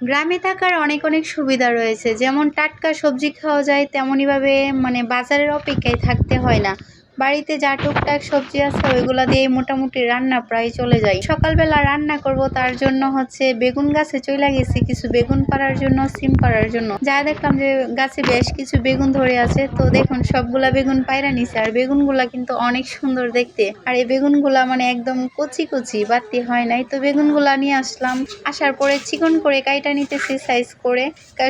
গ্রামে থাকার অনেক অনেক সুবিধা রয়েছে। যেমন টাটকা সবজি খাওয়া যায় তেমনইভাবে মানে বাজারের অপেক্ষায় থাকতে হয় না। বাড়িতে যা টুকটাক সবজি আছে, ওইগুলা দিয়ে মোটামুটি রান্না প্রায় চলে যায়। সকালবেলা রান্না করব তার জন্য হচ্ছে বেগুন গাছে চলে গেছি, কিছু বেগুন পাড়ার জন্য, সিম পাড়ার জন্য। যা দেখলাম যে গাছে বেশ কিছু বেগুন ধরে আছে, তো দেখুন সবগুলা বেগুন পায়রা নিছে, আর বেগুনগুলা কিন্তু অনেক সুন্দর দেখতে। আর এই বেগুনগুলা মানে একদম কচি কচি, বাড়তি হয় নাই। তো বেগুনগুলা নিয়ে আসলাম। আসার পরে চিকন করে কাইটা নিতেছি সাইজ করে।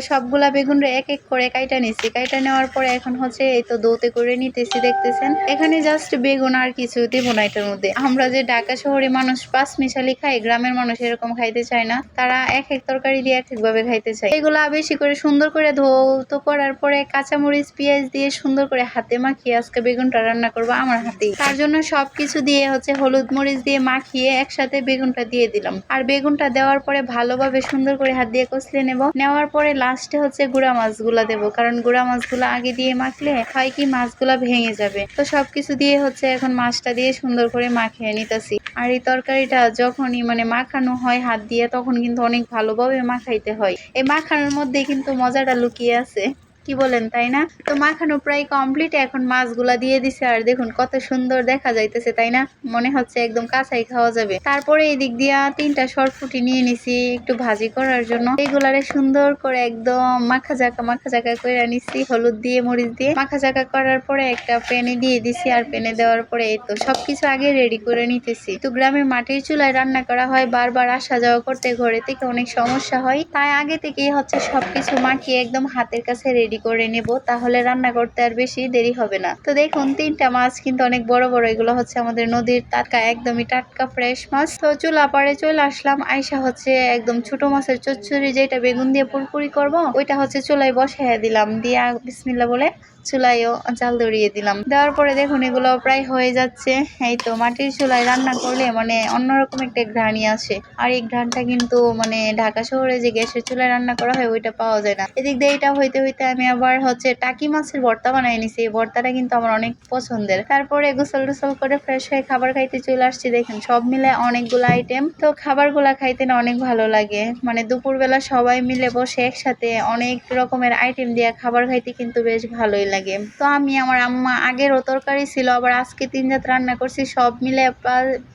সবগুলা বেগুন এক এক করে কাইটা নিছি। কাইটা নেওয়ার পরে এখন হচ্ছে এই তো দৌতে করে নিতেছি, দেখতেছেন? এখানে জাস্ট বেগুন আর কিছু দেব না এটার মধ্যে। আমরা যে ঢাকা শহরে মানুষ, পাঁচ মিশালি খাই গ্রামের মানুষ এরকম খাইতে চায় না। তারা এক এক তরকারি দিয়ে এক এক ভাবে খাইতে চায়। এগুলা বেশি করে সুন্দর করে ধৌত করার পরে কাঁচামরিচ, পেঁয়াজ দিয়ে সুন্দর করে হাতে মাখিয়ে আজকে বেগুনটা রান্না করব আমার হাতেই। তার জন্য সবকিছু দিয়ে হচ্ছে হলুদ মরিচ দিয়ে মাখিয়ে একসাথে বেগুনটা দিয়ে দিলাম। আর বেগুনটা দেওয়ার পরে ভালোভাবে সুন্দর করে হাত দিয়ে কষলে নেব। নেওয়ার পরে লাস্টে হচ্ছে গুঁড়া মাছগুলা দেবো। কারণ গুঁড়া মাছগুলো আগে দিয়ে মাখলে হয় কি মাছগুলা ভেঙে যাবে। তো সবকিছু দিয়ে হচ্ছে এখন মাছটা দিয়ে সুন্দর করে মাখিয়ে নিতেছি। আর এই তরকারিটা যখনই মানে মাখানো হয় হাত দিয়ে, তখন কিন্তু অনেক ভালোভাবে মাখাইতে হয়। এই মাখানোর মধ্যে কিন্তু মজাটা লুকিয়ে আছে। কি বলেন, তাই না? তো মাখানো প্রায় কমপ্লিট এখন মাছগুলা দিয়ে দিছে। আর দেখুন, কত সুন্দর দেখা যাইতেছে, তাই না? মনে হচ্ছে একদম কাঁচাই খাওয়া যাবে। তারপরে এই দিক দিয়া তিনটা সরফুটি নিয়ে নিছি, একটু ভাজি করার জন্য। এইগুলারে সুন্দর করে একদম মাখা জাকা মাখা জাকা করে নিছি। হলুদ দিয়ে, মরিচ দিয়ে। মাখা জাকা করার পরে একটা প্যানে দিয়ে দিছি, আর প্যানে দেওয়ার পরে এই তো সবকিছু আগে রেডি করে নিতেছি। তো গ্রামে মাটির চুলায় রান্না করা হয়, বারবার আসা যাওয়া করতে ঘরে থেকে অনেক সমস্যা হয়। তাই আগে থেকেই হচ্ছে সবকিছু মাখিয়ে একদম হাতের কাছে রেডি করে নেব, তাহলে রান্না করতে আর বেশি দেরি হবে না। তো দেখুন, তিনটা মাছ কিন্তু অনেক বড় বড়, এগুলো হচ্ছে আমাদের নদীর টাটকা, একদমই টাটকা ফ্রেশ মাছ। তো চুলা পাড়ে চলে আসলাম, আইসা হচ্ছে একদম ছোট মাছের চচ্চড়ি, যেটা বেগুন দিয়ে পুরপুরি করব, ওইটা হচ্ছে চুলায় বসাইয়া দিলাম। দিয়া বিসমিল্লা বলে চুলাইও জাল ধরিয়ে দিলাম। দেওয়ার পরে দেখুন, এগুলো প্রায় হয়ে যাচ্ছে। এই তো মাটির চুলায় রান্না করলে মানে অন্যরকম একটা ঘ্রাণই আসে। আর এই ঘ্রাণটা কিন্তু মানে ঢাকা শহরে যে গ্যাসের চুলায় রান্না করা হয়, ওইটা পাওয়া যায় না। এদিক দিয়ে এটা হইতে হইতে আমি আবার হচ্ছে টাকি মাছের ভর্তা বানাই নিছি এই ভর্তাটা কিন্তু আমার অনেক পছন্দের। তারপরে গোসল টোসল করে ফ্রেশ হয়ে খাবার খাইতে চলে আসছি। দেখেন সব মিলে অনেকগুলো আইটেম তো খাবারগুলা খাইতে না অনেক ভালো লাগে। মানে দুপুরবেলা সবাই মিলে বসে একসাথে অনেক রকমের আইটেম দিয়ে খাবার খাইতে কিন্তু বেশ ভালোই লাগে। তো আমি আমার আম্মা আগেরও তরকারি ছিল আবার আজকে তিন জাত রান্না করছি। সব মিলে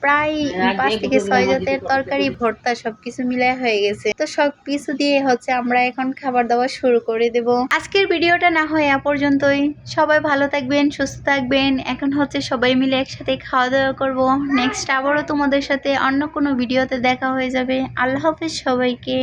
প্রায় পাঁচ থেকে ছয় জাতের তরকারি ভর্তা সবকিছু মিলে হয়ে গেছে। তো সব কিছু দিয়ে হচ্ছে আমরা এখন খাবার দাবার শুরু করে দেব। আজকের ভিডিওটা না হয় এ পর্যন্তই। সবাই ভালো থাকবেন, সুস্থ থাকবেন। এখন হচ্ছে সবাই মিলে একসাথে খাওয়া দাওয়া করব। নেক্সট আবারও তোমাদের সাথে অন্য কোনো ভিডিওতে দেখা হয়ে যাবে। আল্লাহ হাফিজ সবাইকে।